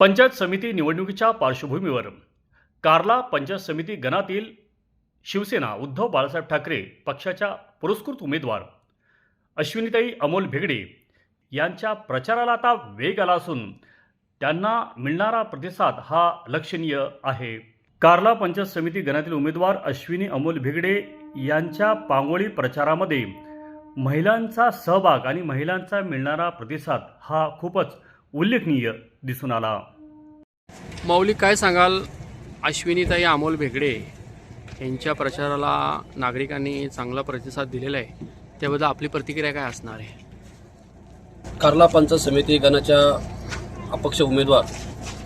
पंचायत समिती निवडणुकीच्या पार्श्वभूमीवर कार्ला पंचायत समिती गणातील शिवसेना उद्धव बाळासाहेब ठाकरे पक्षाच्या पुरस्कृत उमेदवार अश्विनीताई अमोल भेगडे यांच्या प्रचाराला आता वेग आला असून त्यांना मिळणारा प्रतिसाद हा लक्षणीय आहे. कार्ला पंचायत समिती गणातील उमेदवार अश्विनी अमोल भेगडे यांच्या पांगोळी प्रचारामध्ये महिलांचा सहभाग आणि महिलांचा मिळणारा प्रतिसाद हा खूपच उल्लेखनीय दिसून आला. माऊली काय सांगाल? अश्विनीताई अमोल भेगडे यांच्या प्रचाराला नागरिकांनी चांगला प्रतिसाद दिलेला आहे. त्याबद्दल आपली प्रतिक्रिया काय असणार आहे? कार्ला पंचायत समिती गणाच्या अपक्ष उमेदवार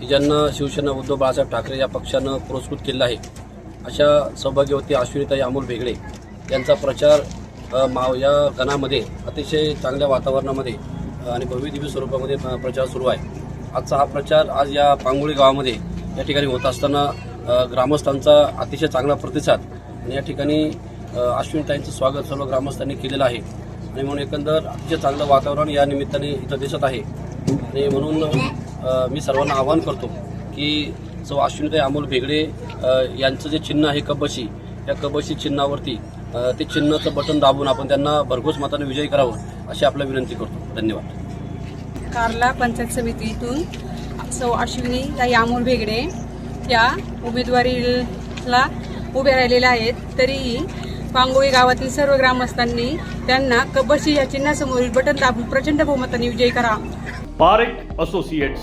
की ज्यांना शिवसेना उद्धव बाळासाहेब ठाकरे या पक्षानं पुरस्कृत केलेला आहे अशा सौभाग्यवती अश्विनीताई अमोल भेगडे यांचा प्रचार माव या गणामध्ये अतिशय चांगल्या वातावरणामध्ये आणि आणि भव्यदिव्य स्वरूपामध्ये प्रचार सुरू आहे. आजचा हा प्रचार आज या पांगोळी गावामध्ये या ठिकाणी होत असताना ग्रामस्थांचा अतिशय चांगला प्रतिसाद आणि या ठिकाणी अश्विनताईंचं स्वागत सर्व ग्रामस्थांनी केलेलं आहे. आणि म्हणून एकंदर अतिशय चांगलं वातावरण या निमित्ताने इथं दिसत आहे. आणि म्हणून मी सर्वांना आवाहन करतो की सौ अश्विनताई अमोल भेगडे यांचं जे चिन्ह आहे कबशी या कबशी चिन्हावरती ते चिन्हाचं बटन दाबून आपण त्यांना भरघोस मताने विजयी करावं अशी आपल्या विनंती करतो. धन्यवाद. कार्ला पंचायत समितीतून सौ अश्विनी ताई अमोल भेगडे या उमेदवारीला उभे राहिलेल्या आहेत. तरीही पांगोळी गावातील सर्व ग्रामस्थांनी त्यांना कबशी या चिन्हासमोरील बटन दाबून प्रचंड बहुमताने विजयी करा. पारेख असोसिएट्स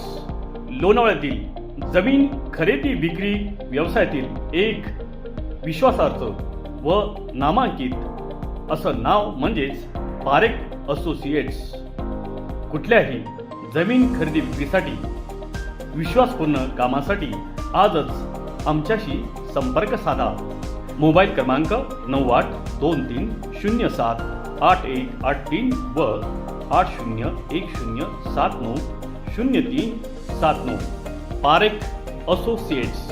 लोणावळ्यातील जमीन खरेदी विक्री व्यवसायातील एक विश्वासार्थ व नामांकित. असं नाव म्हणजेच पारेख असोसिएट्स. कुठल्याही जमीन खरेदी विक्रीसाठी विश्वासपूर्ण कामासाठी आजच आमच्याशी संपर्क साधा. मोबाईल क्रमांक नऊ आठ दोन तीन शून्य सात आठ एक आठ तीन व आठ शून्य एक शून्य सात नऊ शून्य तीन सात नऊ. पारेख असोसिएट्स.